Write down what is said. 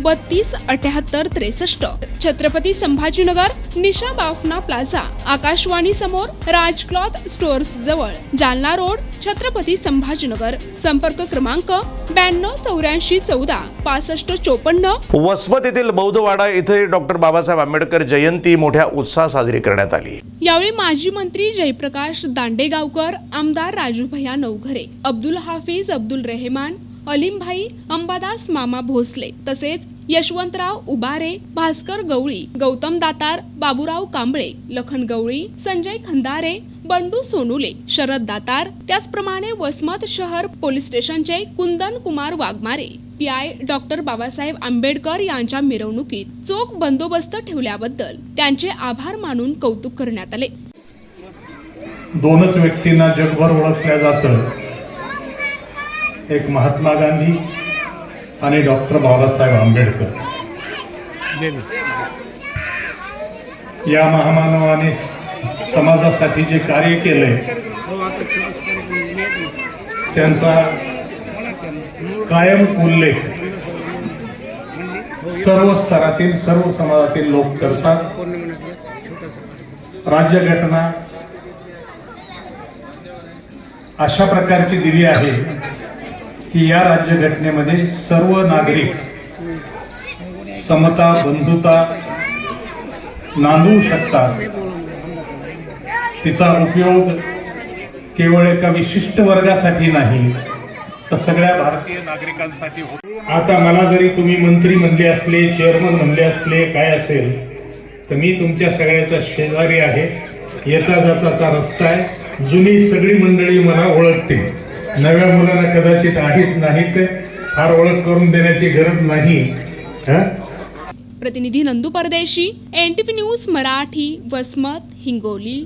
बत्तीस अठ्याहत्तर त्रेसष्ट. छत्रपती संभाजीनगर निशा बाफना प्लाझा. आकाशवाणी समोर राज क्लॉथ स्टोअर्स जवळ. जालना रोड छत्रपती संभाजीनगर. संपर्क क्रमांक ब्याण्णव चौऱ्याऐंशी चौदा पासष्ट चोपन्न. वसमत येथील बौद्धवाडा येथे डॉक्टर बाबासाहेब आंबेडकर जयंती मोठ्या उत्साहात साजरी करण्यात आली. यावेळी माजी मंत्री जयप्रकाश दांडेगावकर आमदार राजूभैया नवघरे अब्दुल हाफिज अब्दुल रेहमान अलीमभाई अंबादास मामा भोसले तसेच यशवंतराव उबारे भास्कर गवळी गौतम दातार बाबूराव कांबळे लखन गवळी संजय खंदारे बंडू सोनुले शरद दातार त्याचप्रमाणे वसमत शहर पोलीस स्टेशनचे Kundan Kumar Waghmare P I doctor Babasaheb Ambedkar यांच्या मिरवणुकीत चोख बंदोबस्त ठेवल्याबद्दल त्यांचे आभार मानून कौतुक करण्यात आले. दोनच व्यक्तींना जगभर ओळखल्या जातं. एक महात्मा गांधी आणि डॉक्टर बाबासाहेब आंबेडकर. या महामानवाने समाजासाठी जे कार्य केलंय त्यांचा कायम उल्लेख सर्व स्तरातील सर्व समाजातील लोक करतात. राज्यघटना अशा प्रकारची दिली आहे की या राज्यघटनेमध्ये सर्व नागरिक समता बंधुता नांदू शकतात. तिचा उपयोग केवळ एका विशिष्ट वर्गासाठी नाही तर सगळ्या भारतीय नागरिकांसाठी होतो. आता मला जरी तुम्ही मंत्री म्हणले असले चेअरमन म्हणले असले काय असेल तर मी तुमच्या सगळ्याचा शेजारी आहे. येता जाताचा रस्ता आहे. जुनी सगळी मंडळी मला ओळखते नव्या मुलांना कदाचित आहेत नाहीत फार ओळख करून देण्याची गरज नाही. प्रतिनिधी नंदू परदेशी एनटीपी न्यूज मराठी वसमत हिंगोली.